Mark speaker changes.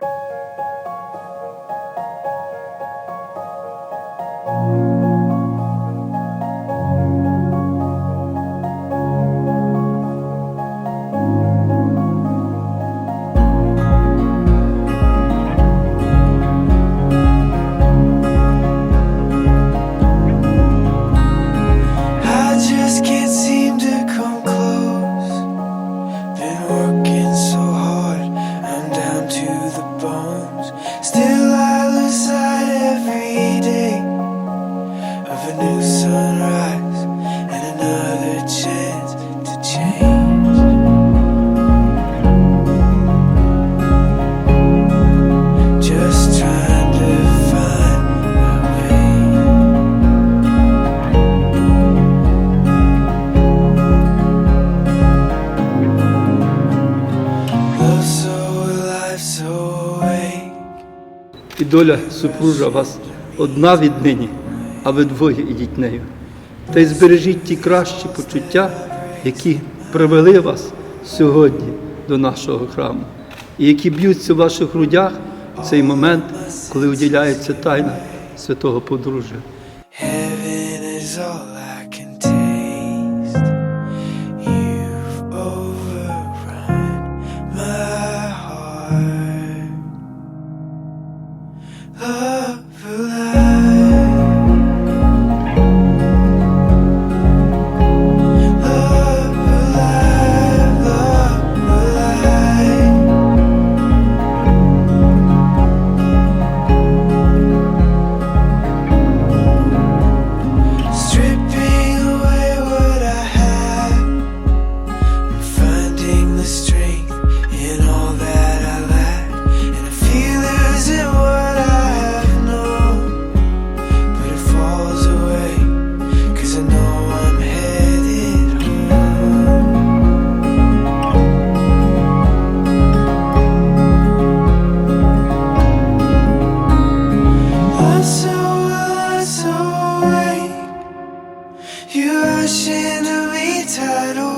Speaker 1: Thank you.
Speaker 2: І доля супружа вас одна віднині, а ви двоє ідіть нею. Та й збережіть ті кращі почуття, які привели вас сьогодні до нашого храму, і які б'ються в ваших грудях в цей момент, коли уділяється тайна святого подружжя. Love rush into eternal